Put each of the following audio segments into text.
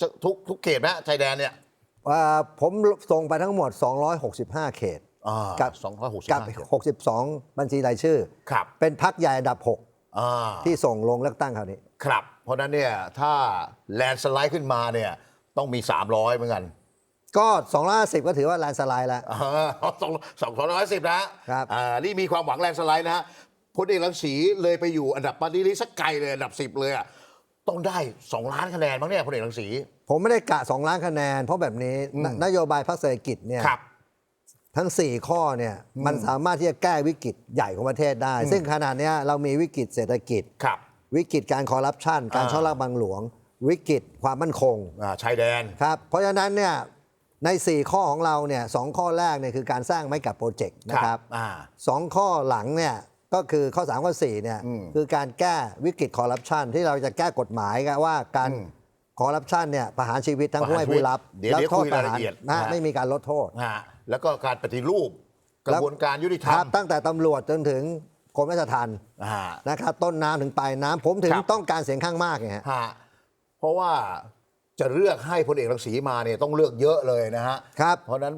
จะทุกทุกเขตไหมชายแดนเนี่ยอ่าผมส่งไปทั้งหมด 265 เขต อ่ากับ สองร้อยหกสิบกับห้าเขต62 บัญชีรายชื่อ ครับเป็นพักใหญ่อันดับ อ่า6 ที่ส่งลงเลือกตั้งคราวนี้ ครับ เพราะฉะนั้นเนี่ยถ้าแลนด์สไลด์ขึ้นมาเนี่ยต้องมี 300เหมือนกันก็ 250 ก็ถือว่าแลนด์สไลด์แล้ว สองสองร้อยสิบนะครับ อ่านี่มีความหวังแลนด์สไลด์นะฮะพลเอกรังสีเลยไปอยู่อันดับปฏิริษีสักไกลเลยอันดับสิบเลยอะ ต้องได้ 2 ล้านคะแนนมั้งเนี่ยพลเอกรังสี ผมไม่ได้กะ 2 ล้านคะแนน เพราะแบบนี้นนโยบายพรรคเศรษฐกิจเนี่ย ครับ ทั้ง 4 ข้อเนี่ยมันสามารถที่จะแก้วิกฤตใหญ่ของประเทศได้ ซึ่งขนาดนี้ยเรามีวิกฤตเศรษฐกิจ ครับ วิกฤตการคอร์รัปชันการอ่า ช่อราชบังหลวง วิกฤตความมั่นคงอ่าชายแดน ครับเพราะฉะนั้นเนี่ยใน 4 ข้อของเราเนี่ยสองข้อแรกเนี่ยคือการสร้างไม่กับโปรเจกต์นะครับอ่า สองข้อหลังเนี่ย ก็คือข้อ3ข้อ4เนี่ยอืมคือการแก้วิกฤตคอร์รัปชันที่เราจะแก้กฎหมายกันว่าการอืมคอร์รัปชันเนี่ยประหารชีวิตทั้งผู้ให้ประหารชีวิตผู้รับเดี๋ยวแล้วเดี๋ยวโทษคุยประรายหารละเอียดนะนะไม่มีการลดโทษฮะแล้วก็การปฏิรูปกระบวนการยุติธรครรัมบตั้งแต่ตำรวจจนถึงกรมราชทัณฑ์อ่านะครับต้นน้ำถึงปลายน้ำผมถึงครับต้องการเสียงข้างมากไงฮะฮะเพราะว่าจะเลือกให้พลเอกรังสีมาเนี่ยต้องเลือกเยอะเลยนะฮะครับเพราะฉะนั้น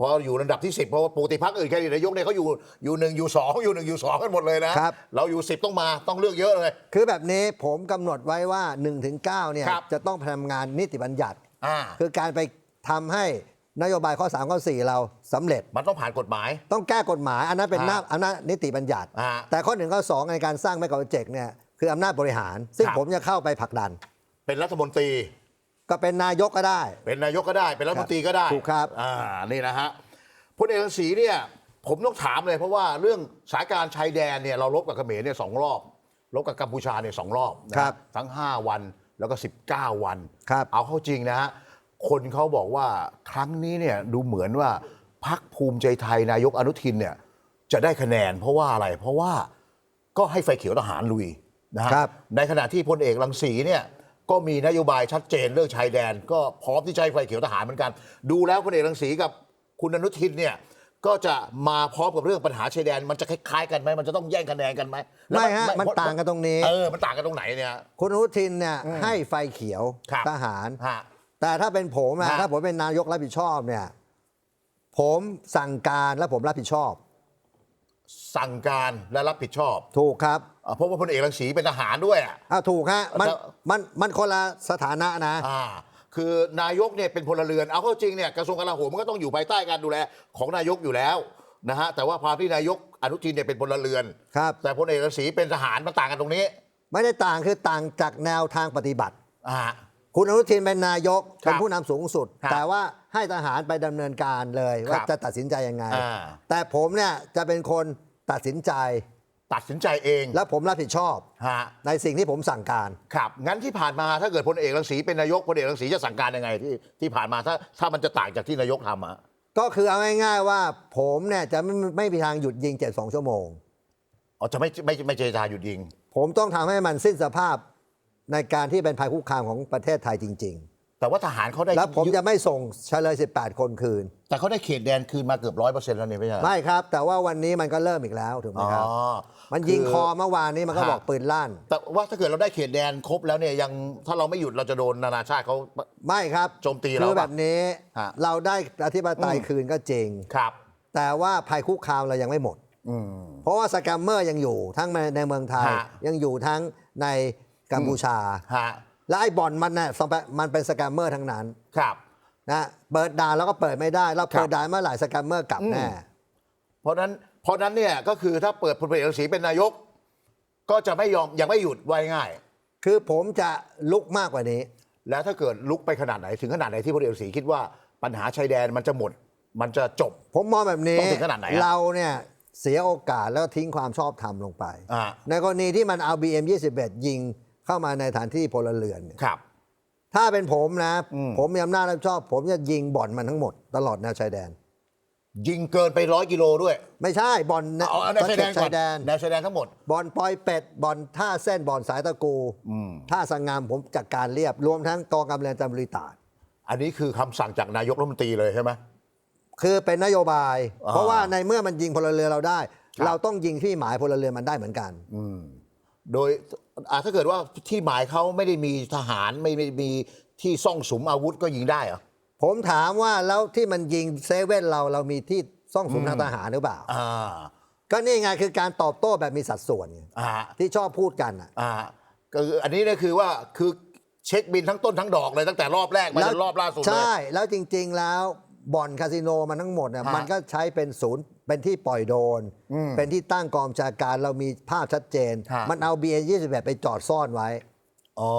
พออยู่ระดับที่ 10เพราะว่าปกติพักอื่นแค่นายกเนี่ยเขาอยู่อยู่หนึ่งอยู่สองอยู่หนึ่งอยู่สองกันหมดเลยนะครับ เราอยู่ 10 ต้องมาต้องเลือกเยอะเลย คือแบบนี้ผมกำหนดไว้ว่า1-9ถึง9เนี่ยครับ จะต้องทำงานนิติบัญญัติ อ่า คือการไปทำให้นโยบายข้อ3ข้อ4เราสำเร็จ มันต้องผ่านกฎหมาย ต้องแก้กฎหมาย อันนั้นเป็นอ่าหน้าอำนาจนิติบัญญัติ อ่าแต่ข้อหนึ่งข้อสองในการสร้างไมโครโปรเจกต์เนี่ยคืออำนาจบริหาร ซึ่งครับ ผมจะเข้าไปผลักดัน เป็นรัฐมนตรี ก็เป็นนายกก็ได้ เป็นนายกก็ได้ เป็นรัฐมนตรีก็ได้ถูกครับ อ่านี่นะฮะพลเอกรังสีเนี่ย ผมต้องถามเลยเพราะว่าเรื่องสายการชายแดนเนี่ยเราลบกับเขมรเนี่ยสองรอบลบกับกัมพูชาเนี่ยสองรอบนะฮะครับ ทั้ง 5 วันแล้วก็ 19 วัน ครับ เอาเข้าจริงนะฮะคนเขาบอกว่าครั้งนี้เนี่ยดูเหมือนว่าพักภูมิใจไทยนายกอนุทินเนี่ยจะได้คะแนนเพราะว่าอะไร เพราะว่าก็ให้ไฟเขียวทหารลุยนะฮะครับ ในขณะที่พลเอกรังสีเนี่ย ก็มีนโยบายชัดเจนเรื่องชายแดน ก็พร้อมที่จะให้ไฟเขียวทหารเหมือนกัน ดูแล้วพลเอกรังสีกับคุณอนุทินเนี่ยก็จะมาพร้อมกับเรื่องปัญหาชายแดน มันจะคล้ายๆกันไหมมันจะต้องแย่งคะแนนกันไหมแล้วไม่ฮะมันต่างกันตรงนี้ เออมันต่างกันตรงไหนเนี่ยคุณอนุทินเนี่ยให้ไฟเขียวครับทหารฮะแต่ถ้าเป็นผมนะฮะถ้าผมเป็นนายกรับผิดชอบเนี่ย ผมสั่งการและผมรับผิดชอบ สั่งการและรับผิดชอบถูกครับอ่าเพราะว่าพลเอกรังสีเป็นทหารด้วยอะ อ่าถูกฮะมันแล้ว มันมันคนละสถานะนะ อ่า คือนายกเนี่ยเป็นพลเรือน เอาเข้าจริงเนี่ยกระทรวงกลาโหมมันก็ต้องอยู่ภายใต้การดูแลของนายกอยู่แล้วนะฮะ แต่ว่าความที่นายกอนุทินเนี่ยเป็นพลเรือน ครับ แต่พลเอกรังสีเป็นทหารมันต่างกันตรงนี้ ไม่ได้ต่างคือต่างจากแนวทางปฏิบัติ อ่า คุณอนุทินเป็นนายกครับเป็นผู้นำสูงสุด ครับแต่ว่าให้ทหารไปดำเนินการเลยว่าครับจะตัดสินใจยังไง อ่า แต่ผมเนี่ยจะเป็นคนตัดสินใจ ตัดสินใจเองและผมรับผิดชอบฮะในในสิ่งที่ผมสั่งการ ครับ งั้นที่ผ่านมาถ้าเกิดพลเอกรังสีเป็นนายกพลเอกรังสีจะสั่งการยังไงที่ที่ผ่านมาถ้าถ้ามันจะต่างจากที่นายกทำอะก็คือเอาง่ายๆว่าผมเนี่ยจะไม่ไม่มีทางหยุดยิง 72 ชั่วโมง อ๋อจะไม่ไม่ไม่เจรจาหยุดยิง ผมต้องทำให้มันสิ้นสภาพ ในการที่เป็นภัยคุกคามของประเทศไทยจริง แต่ว่าทหารเขาได้ๆ แล้วผมจะไม่ส่งเฉลย 18 คนคืน แต่เขาได้เขตแดนคืนมาเกือบร้อยเปอร์เซ็นต์แล้วเนี่ยไม่ใช่เหรอไม่ครับ แต่ว่าวันนี้มันก็เริ่มอีกแล้วถูกไหมอ๋อ ครับ มันยิงคอเมื่อวานนี้มันก็ฮะบอกปืนลั่น แต่ว่าถ้าเกิดเราได้เขตแดนครบแล้วเนี่ยยังถ้าเราไม่หยุดเราจะโดนนานาชาติเขา ไม่ครับโจมตีเราคือปะแบบนี้ฮะเราได้อธิปไตยอืม คืนก็จริง ครับ แต่ว่าภัยคุกคามเรายังไม่หมด อืม เพราะว่าสแกมเมอร์ยังอยู่ทั้งในในเมืองไทย ฮะยังอยู่ทั้งใน กัมพูชา ฮะและไอ้บ่อนมันเนี่ยมันเป็นสแกมเมอร์ทั้งนั้นครับ นะเปิดด่านแล้วก็เปิดไม่ได้เราครับเปิดด่านเมื่อไหร่สแกมเมอร์กลับอืมแน่เพราะนั้นเพราะนั้นเนี่ยก็คือถ้าเปิดพลเอกรังสีเป็นนายก ก็จะไม่ยอมยังไม่หยุดไว้ง่าย คือผมจะลุกมากกว่านี้ แล้วถ้าเกิดลุกไปขนาดไหนถึงขนาดไหนที่พลเอกรังสีคิดว่าปัญหาชายแดนมันจะหมด มันจะจบ ผมมองแบบนี้ต้องถึงขนาดไหนอะ เราเนี่ยเสียโอกาสแล้วทิ้งความชอบธรรมลงไป อ่า ในกรณีที่มันเอา BM 21 ยิง เข้ามาในฐานที่พลเรือนเนี่ยครับ ถ้าเป็นผมนะ อืม ผมมีอำนาจรับผิดชอบ ผมจะยิงบ่อนมันทั้งหมด ตลอดแนวชายแดน ยิงเกินไปร้อยกิโลด้วยไม่ใช่บ่อนเอาเอาแนวชายแดนก่อนชายแดนแนวชายแดนทั้งหมด บ่อนปอยเป็ดบ่อนท่าเส้นบ่อนสายตะกูอืม ท่าสังงามผมจัดการเรียบรวมทั้งกองกำลังจำรีตราด อันนี้คือคำสั่งจากนายกรัฐมนตรีเลยใช่ไหม คือเป็นนโยบาย อ่าเพราะว่าในเมื่อมันยิงพลเรือนเราได้ ครับ เราต้องยิงที่หมายพลเรือนมันได้เหมือนกัน โดยอ่าถ้าเกิดว่าที่หมายเขาไม่ได้มีทหารไม่ได้มีที่ซ่องสุมอาวุธก็ยิงได้เหรอ ผมถามว่าแล้วที่มันยิงเซเว่นเราเรามีที่ซ่องสุมทางทหารหรือเปล่า อ่า ก็นี่ไงคือการตอบโต้แบบมีสัดส่วนไงอ่า ที่ชอบพูดกันอะ อ่าก็คืออันนี้เนี่ยคือว่าคือเช็คบินทั้งต้นทั้งดอกเลยตั้งแต่รอบแรกมาจนรอบล่าสุดเลย ใช่ แล้วจริงๆแล้วบ่อนคาสิโนมันทั้งหมดเนี่ยฮะ มันก็ใช้เป็นศูนย์ เป็นที่ปล่อยโดรนเป็นที่ตั้งกองบัญชาการเรามีภาพชัดเจน ฮะ มันเอา BN 21ไปจอดซ่อนไว้ อ๋อ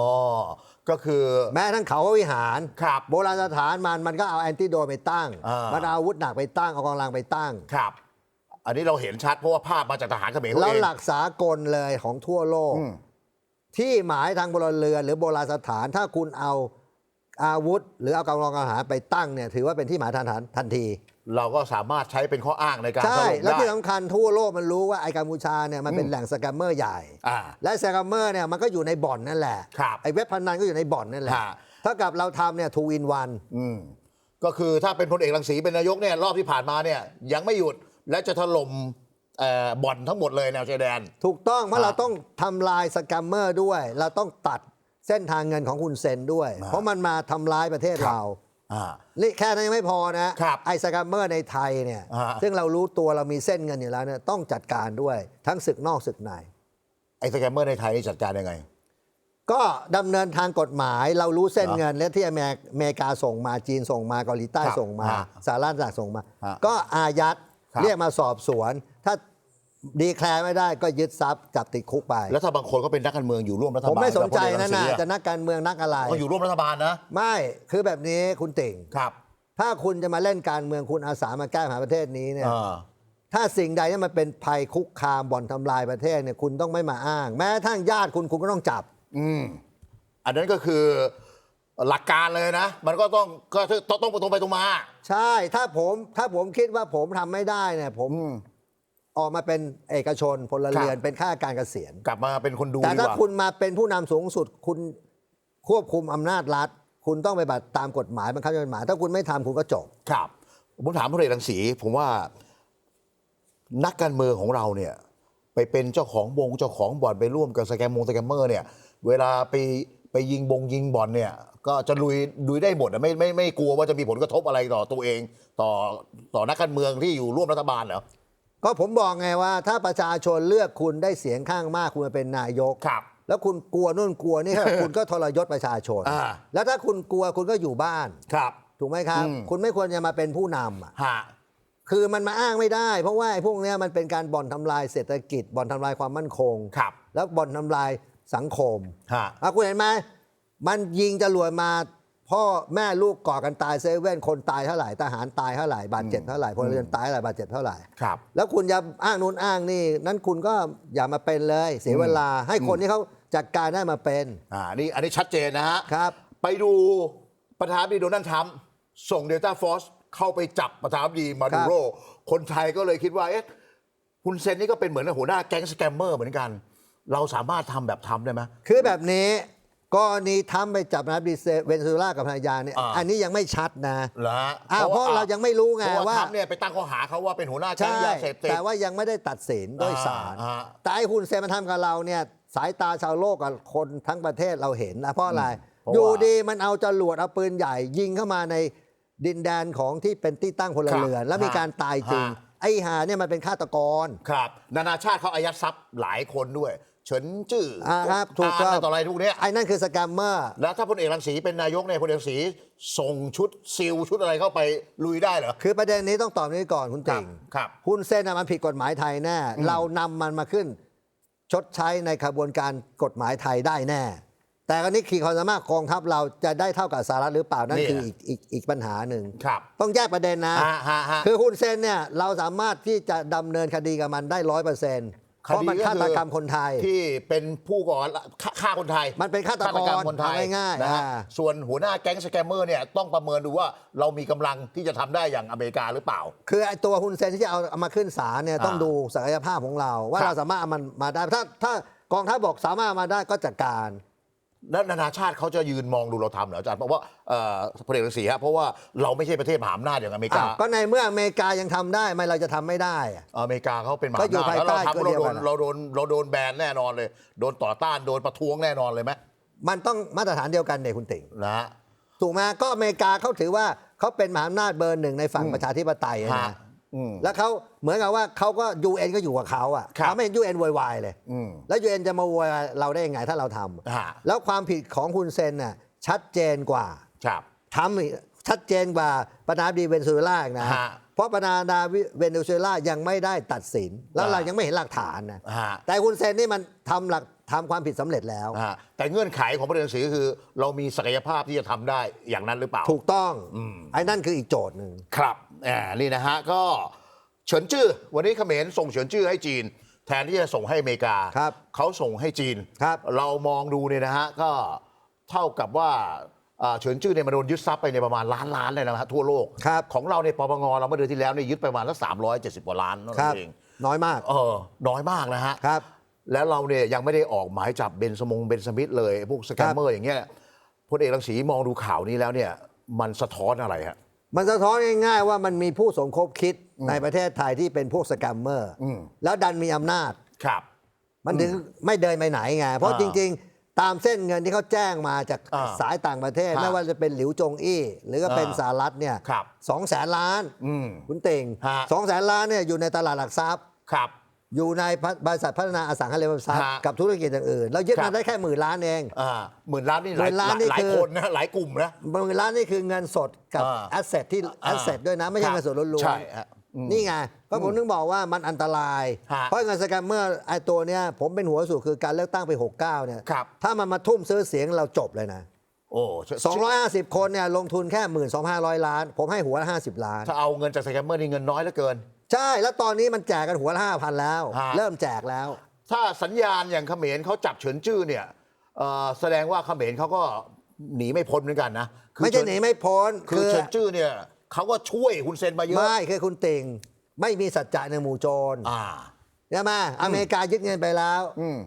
ก็คือ แม้ทั้งเขาพระวิหาร ครับ โบราณสถานมันมันก็เอาแอนติโดนไปตั้ง อ่ามั มันเอาอาวุธหนักไปตั้ง เอากำลังไปตั้ง ครับ อันนี้เราเห็นชัดเพราะว่าภาพมาจากทหารเขมรเขาแล้วเอง หลักสากลเลยของทั่วโลก อืม ที่หมายทางบนเรือนหรือโบราณสถานถ้าคุณเอาอาวุธ หรือเอากำลังทหารไปตั้งเนี่ยถือว่าเป็นที่หมายทางทหารทันที เราก็สามารถใช้เป็นข้ออ้างในการถใช่ล่มแล้วได้ที่สำคัญทั่วโลกมันรู้ว่าไอ้กัมพูชาเนี่ยมันเป็นแหล่งสแกมเมอร์ใหญ่ อ่า และสแกมเมอร์เนี่ยมันก็อยู่ในบ่อนนั่นแหละครับไอ้เว็บพนันก็อยู่ในบ่อนนั่นแหละฮะ ถ้ากับเราทำเนี่ยทูอินวัน อืมก็คือถ้าเป็นพลเอกรังสีเป็นนายกเนี่ยรอบที่ผ่านมาเนี่ยยังไม่หยุดและจะถล่มเอ่อบ่อนทั้งหมดเลยแนวชายแดน ถูกต้องเพราะอ่าเราต้องทำลายสแกมเมอร์ด้วย เราต้องตัดเส้นทางเงินของคุณเซนด้วยอ่าเพราะมันมาทำร้ายประเทศครับ เราอ่า นี่แค่นั้นยังไม่พอนะครับไอ้สแกมเมอร์ในไทยเนี่ยอ่าซึ่งเรารู้ตัวเรามีเส้นเงินอยู่แล้วเนี่ยต้องจัดการด้วยทั้งศึกนอกศึกใน ไอ้สแกมเมอร์ในไทยนี่จัดการยังไง ก็ดำเนินทางกฎหมายเรารู้เส้นเหรอเงินและที่อเมริกอเมริกาส่งมาจีนส่งมาเกาหลีใต้ครับส่งมาฮะสหรัฐต่างส่งมาฮะก็อายัดครับเรียกมาสอบสวน ถ้า ดีแคลร์ไม่ได้ก็ยึดทรัพย์จับติดคุกไป แล้วถ้าบางคนก็เป็นนักการเมืองอยู่ร่วมรัฐบาลผมไม่สนใจกับพลเอกรันะงสีนะอะจะนักการเมืองนักอะไรก็อยู่ร่วมรัฐบาลนะ ไม่คือแบบนี้คุณติ่งครับ ถ้าคุณจะมาเล่นการเมืองคุณอาสามาแก้ปัญหาประเทศนี้เนี่ยอ่าถ้าสิ่งใดที่มันเป็นภัยคุกคามบ่อนทำลายประเทศเนี่ยคุณต้องไม่มาอ้าง แม้กระทั่งญาติคุณคุณก็ต้องจับ อืมอันนั้นก็คือหลักการเลยนะ มันก็ต้องก็ต้องต้องตรงไปตรงมา ใช่ถ้าผมถ้าผมคิดว่าผมทำไม่ได้เนี่ยผม อืมออกมาเป็นเอกชนพลเรือนครับเป็นข้าราชการเกษียณ กลับมาเป็นคนดูแต่ดีถ้ากว่าคุณมาเป็นผู้นำสูงสุดคุณควบคุมอำนาจรัฐ คุณต้องไปบัติตามกฎหมายบังคับใช้กฎหมาย ถ้าคุณไม่ทำคุณก็จบ ครับผมถามพลเอกรังสีผมว่า นักการเมืองของเราเนี่ย ไปเป็นเจ้าของวงเจ้าของบ่อนไปร่วมกับสแกมมงสแกมเมอร์เนี่ย เวลาไปไปยิงบงยิงบ่อนเนี่ย ก็จะลุยลุยได้หมดอะไม่ไม่ไม่กลัวว่าจะมีผลกระทบอะไรต่อตัวเอง ต่อต่อนักการเมืองที่อยู่ร่วมรัฐบาลเหรอ ก็ผมบอกไงว่า ถ้าประชาชนเลือกคุณได้เสียงข้างมากคุณมาเป็นนายก ครับ แล้วคุณกลัวนู่นกลัวนี่ คุณก็ทรยศประชาชน อ่า แล้วถ้าคุณกลัวคุณก็อยู่บ้าน ครับ ถูกไหมครับ อืม คุณไม่ควรจะมาเป็นผู้นำอะฮะ คือมันมาอ้างไม่ได้ เพราะว่าไอ้พวกเนี้ยมันเป็นการบ่อนทำลายเศรษฐกิจบ่อนทำลายความมั่นคง ครับ แล้วบ่อนทำลายสังคมฮะ อะคุณเห็นไหมมันยิงจรวดมา พ่อแม่ลูกก่อกันตายเซเว่นคนตายเท่าไหร่ทหารตายเท่าไหร่บาดเจ็บเท่าไหร่พลเรือนตายเท่าไหร่บาดเจ็บเท่าไหร่ ครับ แล้วคุณจะอ้างนู้นอ้างนี่ นั้นคุณก็อย่ามาเป็นเลย เสียเวลาให้คนที่เขาจัดการได้มาเป็น อ่านี่อันนี้ชัดเจนนะฮะครับ ไปดูประธานาธิบดีโดนัลด์ทรัมป์ส่งเดลต้าฟอร์สเข้าไปจับประธานาธิบดีมาดูโร คนไทยก็เลยคิดว่าเอ๊ะคุณเซนนี่ก็เป็นเหมือนหัวหน้าแก๊งสแกมเมอร์เหมือนกัน เราสามารถทำแบบทำได้ไหมคือแบบนี้ กรณีทำไปจับนายดีเวนซูเอลากับภรรยาเนี่ยอ่า อันนี้ยังไม่ชัดนะเหรอฮะอ้าวเพราะเรายังไม่รู้ไงเพราะว่าว่าทรัมป์เนี่ยไปตั้งข้อหาเขาว่าเป็นหัวหน้าแก๊งใช่ยาเสพติด แต่ว่ายังไม่ได้ตัดสินด้วยศาลอ่า แต่ไอ้คุณเซนมาทำกับเราเนี่ยสายตาชาวโลกกับคนทั้งประเทศเราเห็นนะเพราะอะไรเพราะว่าอยู่ดีมันเอาจรวดเอาปืนใหญ่ ยิงเข้ามาในดินแดนของที่เป็นที่ตั้งพลเรือน ครับแล้วมีการตายจริง ฮะ ไอ้หาเนี่ยมันเป็นฆาตกร ครับ นานาชาติเขาอายัดทรัพย์หลายคนด้วย เฉินจื้ออ่าครับถูกต้องะไรต่ออะไรทุกเนี้ยไอ้นั่นคือสแกมเมอร์ แล้วถ้าพลเอกรังสีเป็นนายกเนี่ยพลเอกรังสีส่งชุดซิลชุดอะไรเข้าไปลุยได้เหรอ คือประเด็นนี้ต้องตอบนี้ก่อนคุณติ่งครับหุ้นเส้นน่ะมันผิดกฎหมายไทยแน่ เรานำมันมาขึ้น ชดใช้ในขบวนการกฎหมายไทยได้แน่ แต่กรณีขีดความสามารถกองทัพเราจะได้เท่ากับสหรัฐหรือเปล่า นั่นนี่คืออีกอีกอีกปัญหาหนึ่ง ครับต้องแยกประเด็นนะ ฮะฮะฮะคือหุ้นเส้นเนี่ยเราสามารถที่จะดำเนินคดีกับมันได้ร้อยเปอร์เซ็นต์ เพราะมันฆาตกรรมคนไทย ที่เป็นผู้ก่อฆ่าฆ่าคนไทย มันเป็นฆาตกรคนไทยเอาง่ายๆนะฮะอ่าส่วนหัวหน้าแก๊งสแกมเมอร์เนี่ยต้องประเมินดูว่าเรามีกำลังที่จะทำได้อย่างอเมริกาหรือเปล่า คือไอ้ตัวหุ้นเซ็นที่จะเอาเอามาขึ้นศาลเนี่ยต้องอ่าดูศักยภาพของเรา ว่าครับเราสามารถเอามันมาได้ถ้าถ้ากองทัพบอกสามารถเอามาได้ก็จัดการ แล้วนานาชาติเขาจะยืนมองดูเราทำเหรออาจารย์เพราะว่าเอ่อพลเอกรังสีฮะเพราะว่าเราไม่ใช่ประเทศมหาอำนาจอย่างอเมริกา อ้าวก็ในเมื่ออเมริกายังทำได้ทำไมเราจะทำไม่ได้อะ อเมริกาเขาเป็นมหาก็อยู่อำนาจภายแล้วเราใต้ทำกฎเราเดียวโดกันนอะ เราโดนเราโดนแบนแน่นอนเลย โดนต่อต้านโดนประท้วงแน่นอนเลยไหมมันต้องมาตรฐานเดียวกันเด็กคุณติ่ง นะฮะ ถูกไหมก็อเมริกาเขาถือว่าเขาเป็นมหาอำนาจเบอร์หนึ่งในฝั่งประชาธิปไตยอะฮะนะอืม แล้วเขาเหมือนกับว่าเขาก็ยูเอ็นก็อยู่กับเขาอะครับเขาไม่เห็นยูเอ็นววายเลยอืมแล้วยูเอ็นจะมาโวยเราได้ยังไงถ้าเราทำฮะแล้วความผิดของคุณเซนน่ะชัดเจนกว่าครับทำอีกชัดเจนกว่าประธานาธิบดีเวเนซุเอลาอีกนะฮะเพราะประธานาธิบดีเวเนซุเอลายังไม่ได้ตัดสิน แล้วอ่าเรายังไม่เห็นหลักฐานนะฮะแต่คุณเซนนี่มันทำหลักทำความผิดสำเร็จแล้วฮะแต่เงื่อนไขของประเด็นสีคือ เรามีศักยภาพที่จะทำได้อย่างนั้นหรือเปล่า ถูกต้องอืมไอ้นั่นคืออีกโจทย์หนึ่งครับ แหมนี่นะฮะก็เฉินจื้อวันนี้เขมรส่งเฉินจื้อให้จีน แทนที่จะส่งให้อเมริกาครับเขาส่งให้จีนครับเรามองดูเนี่ยนะฮะก็เท่ากับว่าอ่าเฉินจื้อเนี่ยมาโดนยึดทรัพย์ไปในประมาณล้านล้านเลยนะฮะทั่วโลก ครับ ของเราในปปงเราเมื่อเดือนที่แล้วเนี่ยยึดไปประมาณสักสามร้อยเจ็ดสิบกว่าล้านนั่นครับเองน้อยมากเออน้อยมากนะฮะ ครับ แล้วเราเนี่ยยังไม่ได้ออกหมายจับเบนสมงเบนสมิธเลย พวกสแกมเมอร์อย่างเงี้ยพลเอกรังสีมองดูข่าวนี้แล้วเนี่ย มันสะท้อนอะไรฮะ มันสะท้อนง่ายๆว่ามันมีผู้สมคบคิดในประเทศไทยที่เป็นพวกสแกมเมอร์อืมแล้วดันมีอำนาจ ครับ มันถึงไม่เดินไปไหนไง เพราะอ่าจริง ๆ ตามเส้นเงินที่เขาแจ้งมาจากอ่าสายต่างประเทศ ครับไม่ว่าจะเป็นหลิวจงอี้ หรือก็เป็นอ่าสหรัฐเนี่ยครับสองแสนล้าน อืมคุณเต่งฮะ สองแสนล้านเนี่ยอยู่ในตลาดหลักทรัพย์ ครับ อยู่ในบริษัทพัฒนาอสังหาริมทรัพย์ฮะกับธุรกิจอย่างอื่นเรายึดครัมาบ ได้แค่หมื่นล้านเอง อ่าหมื่นล้านนี่หลายหมื่นล้านหลายนี่หลายคือ คนนะหลายกลุ่มนะ หมื่นล้านนี่คือเงินสดกับอ่าแอสเซทที่อ่าแอสเซทด้วยนะ ไม่ใช่ครับเงินสดล้วนๆใช่ฮะอืมนี่ไงก็ผมนึกบอกว่ามันอันตราย ฮะเพราะเงินสแกมเมอร์ไอ้ตัวเนี้ยผมเป็นหัวสูตรคือการเลือกตั้งไป 69เนี่ยครับ ถ้ามันมาทุ่มซื้อเสียงเราจบเลยนะ โอ้250 คนเนี่ยลงทุนแค่ 12,500 ล้าน ผมให้หัวละ50 ล้าน ถ้าเอาเงินจากสแกมเมอร์นี่เงินน้อยเหลือเกิน ใช่แล้วตอนนี้มันแจกกันหัวละ5,000แล้ว ฮะ เริ่มแจกแล้ว ถ้าสัญญาณอย่างเขมรเขาจับเฉินจื้อเนี่ยเอ่อแสดงว่าเขมรเขาก็หนีไม่พ้นเหมือนกันนะคือไม่ใช่หนีไม่พ้นคือเฉินจื้อเนี่ยเขาก็ช่วยคุณเซนมาเยอะไม่คือคุณติ่งไม่มีสัจจะในหมู่โจรอ่า ใช่ไหมอเมริกายึดเงินไปแล้ว อืม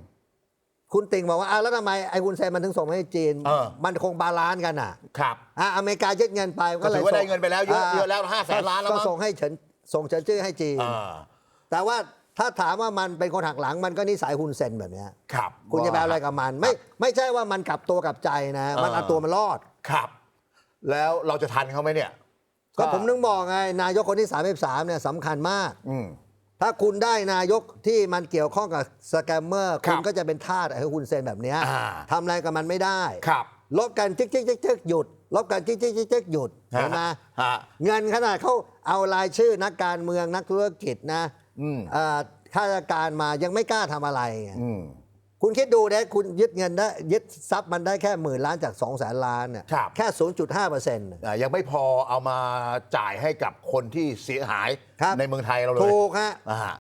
คุณติ่งบอกว่าอ้าวแล้วทำไมไอ้คุณเซนมันถึงส่งมาให้จีน เออ มันคงบาลานซ์กันอะครับ อะอเมริกายึดเงินไปก็ถือว่าส่ได้เงินไปแล้วเยอะเยอะแล้ว500,000ล้านแล้วมั้ง ก็ส่งให้เฉิน ส่งเฉินจื้อให้จีน อ่าแต่ว่าถ้าถามว่ามันเป็นคนหักหลังมันก็นิสัยคุณเซนแบบเนี้ยครับคุณจะไปเอาอะไรกับมัน ไม่ไม่ใช่ว่ามันกลับตัวกลับใจนะ มันเออเอาตัวมันรอด ครับ แล้วเราจะทันเขาไหมเนี่ย ก็ผมนึกบอกไงนายกคนที่33เนี่ยสำคัญมาก อืม ถ้าคุณได้นายกที่มันเกี่ยวข้องกับสแกมเมอร์ครับคุณก็จะเป็นทาสให้คุณเซนแบบเนี้ยอ่า ทำอะไรกับมันไม่ได้ครับลบกันจิ๊กจิ๊กจิ๊กจิ๊กหยุดลบกันจิ๊กจิ๊กจิ๊กจิ๊กหยุดเห็นไหมฮะ เงินขนาดเขา เอารายชื่อนักการเมืองนักธุรกิจนะอืมเอ่อข้าราชการมายังไม่กล้าทำอะไรไงอืมคุณคิดดูนะคุณยึดเงินได้ยึดทรัพย์มันได้แค่หมื่นล้านจาก2องแสนล้านเนี่ยครับ แค่ 0.5เปอร์เซ็นต์ อ่ายังไม่พอเอามาจ่ายให้กับคนที่เสียหายครับ ในเมืองไทยเราเลยถูกฮะ อ่า